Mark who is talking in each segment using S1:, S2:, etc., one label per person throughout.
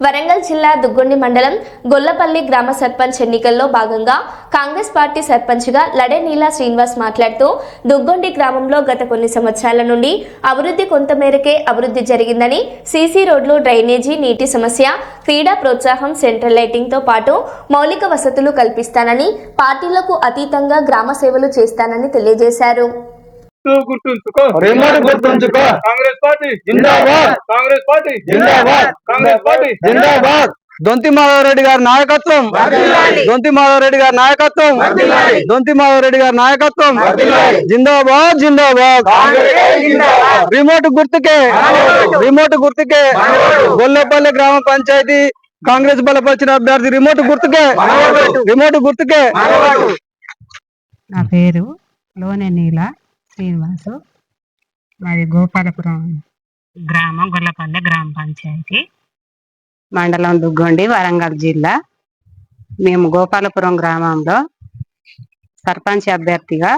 S1: వరంగల్ జిల్లా దుగ్గొండి మండలం గొల్లపల్లి గ్రామ సర్పంచ్ ఎన్నికల్లో భాగంగా కాంగ్రెస్ పార్టీ సర్పంచ్గా లడే నీలా శ్రీనివాస్ మాట్లాడుతూ దుగ్గొండి గ్రామంలో గత కొన్ని సంవత్సరాల నుండి అభివృద్ధి కొంతమేరకే అభివృద్ధి జరిగిందని సీసీ రోడ్లు డ్రైనేజీ నీటి సమస్య క్రీడా ప్రోత్సాహం సెంట్రల్ లైటింగ్తో పాటు మౌలిక వసతులు కల్పిస్తానని పార్టీలకు అతీతంగా గ్రామ సేవలు చేస్తానని తెలియజేశారు.
S2: గుర్తు గుర్తుంచుకో.
S3: రిమోట్ గుర్తుంచుకో?
S2: కాంగ్రెస్ పార్టీ.
S3: జిందాబాద్.
S2: కాంగ్రెస్ పార్టీ.
S3: జిందాబాద్.
S2: కాంగ్రెస్ పార్టీ.
S3: జిందాబాద్. దొంతి మాధవరెడ్డి గారి నాయకత్వం. దొంతి మాధవరెడ్డి గారి నాయకత్వం. దొంతి మాధవరెడ్డి గారి నాయకత్వం. జిందాబాద్ జిందాబాద్. రిమోట్ గుర్తుకే. రిమోట్ గుర్తుకే. గొల్లపల్లి గ్రామ పంచాయతీ కాంగ్రెస్ బలపరిచిన అభ్యర్థి రిమోట్ గుర్తుకే. రిమోట్ గుర్తుకే.
S4: నా పేరు లోనె నీల. శ్రీనివాసు మాది గోపాలపురం గ్రామం గొల్లపల్లె గ్రామ పంచాయతీ. మండలం దుగ్గొండి వరంగల్ జిల్లా. మేము గోపాలపురం గ్రామంలో సర్పంచ్ అభ్యర్థిగా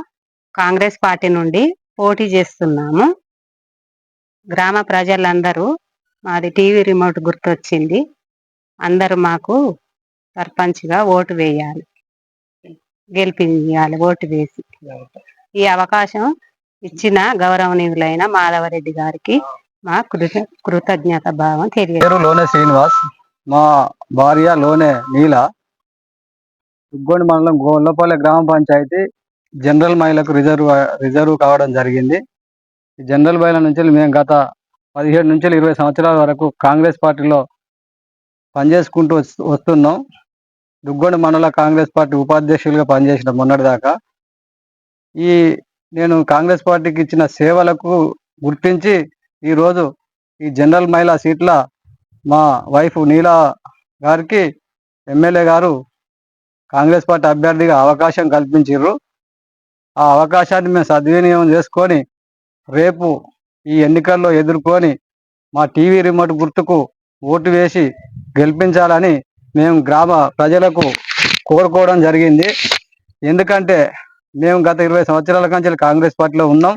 S4: కాంగ్రెస్ పార్టీ నుండి పోటీ చేస్తున్నాము. గ్రామ ప్రజలందరూ మాది టీవీ రిమోట్ గుర్తొచ్చింది. అందరూ మాకు సర్పంచ్గా ఓటు వేయాలి. గెలిపించాలి ఓటు వేసి. ఈ అవకాశం ఇచ్చిన గౌరవనీయులైన మాధవరెడ్డి గారికి మా కృత కృతజ్ఞత భావం తెలియదు
S3: పేరు లోనే శ్రీనివాస్ మా భార్య లోనే నీల. దుగ్గోడి మండలం గోల్లపల్లె గ్రామ పంచాయతీ జనరల్ మహిళకు రిజర్వ్ రిజర్వ్ కావడం జరిగింది. ఈ జనరల్ మహిళ నుంచి మేము గత పదిహేడు నుంచి ఇరవై సంవత్సరాల వరకు కాంగ్రెస్ పార్టీలో పనిచేసుకుంటూ వస్తు- వస్తున్నాం. దుగ్గోడి మండల కాంగ్రెస్ పార్టీ ఉపాధ్యక్షులుగా పనిచేసిన మొన్నటిదాకా. ఈ నేను కాంగ్రెస్ పార్టీకి ఇచ్చిన సేవలకు గుర్తించి ఈరోజు ఈ జనరల్ మహిళా సీట్ల మా వైఫ్ నీలా గారికి ఎమ్మెల్యే గారు కాంగ్రెస్ పార్టీ అభ్యర్థిగా అవకాశం కల్పించారు ఆ అవకాశాన్ని మేము సద్వినియోగం చేసుకొని రేపు ఈ ఎన్నికల్లో ఎదుర్కొని మా టీవీ రిమోట్ గుర్తుకు ఓటు వేసి గెలిపించాలని మేము గ్రామ ప్రజలకు కోరుకోవడం జరిగింది. ఎందుకంటే మేము గత ఇరవై సంవత్సరాల నుంచి కాంగ్రెస్ పార్టీలో ఉన్నాం.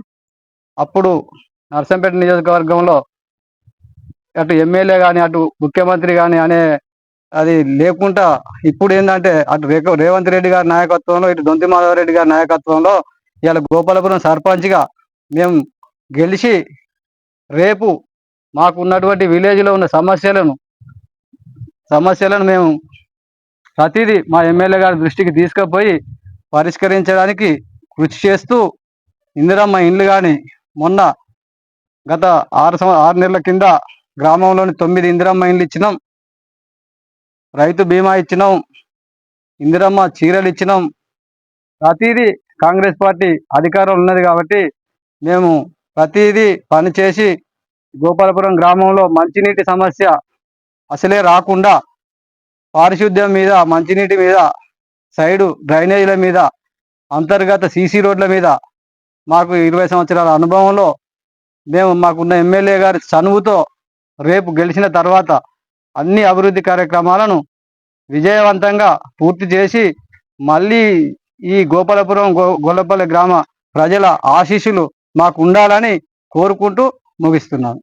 S3: అప్పుడు నర్సంపేట నియోజకవర్గంలో అటు ఎమ్మెల్యే కానీ అటు ముఖ్యమంత్రి కానీ అనే అది లేకుండా ఇప్పుడు ఏంటంటే అటు రేవంత్ రెడ్డి గారి నాయకత్వంలో ఇటు దొంతి మాధవరెడ్డి గారి నాయకత్వంలో ఇవాళ గోపాలపురం సర్పంచ్గా మేము గెలిచి రేపు మాకు ఉన్నటువంటి విలేజ్లో ఉన్న సమస్యలను సమస్యలను మేము ప్రతిదీ మా ఎమ్మెల్యే గారి దృష్టికి తీసుకుపోయి పరిష్కరించడానికి కృషి చేస్తూ ఇందిరమ్మ ఇండ్లు కానీ మొన్న గత ఆరు ఆరు నెలల కింద గ్రామంలోని తొమ్మిది ఇందిరమ్మ ఇండ్లు ఇచ్చినాం. రైతు బీమా ఇచ్చినాం. ఇందిరమ్మ చీరలు ఇచ్చినాం. ప్రతిదీ కాంగ్రెస్ పార్టీ అధికారం ఉన్నది కాబట్టి మేము ప్రతిదీ పనిచేసి గోపాలపురం గ్రామంలో మంచినీటి సమస్య అసలే రాకుండా పారిశుద్ధ్యం మీద మంచినీటి మీద సైడు డ్రైనేజీల మీద అంతర్గత సీసీ రోడ్ల మీద మాకు ఇరవై సంవత్సరాల అనుభవంలో మేము మాకున్న ఎమ్మెల్యే గారి చనువుతో రేపు గెలిచిన తర్వాత అన్ని అభివృద్ధి కార్యక్రమాలను విజయవంతంగా పూర్తి చేసి మళ్ళీ ఈ గోపాలపురం గో గొల్లపల్లి గ్రామ ప్రజల ఆశీస్సులు మాకు ఉండాలని కోరుకుంటూ ముగిస్తున్నాను.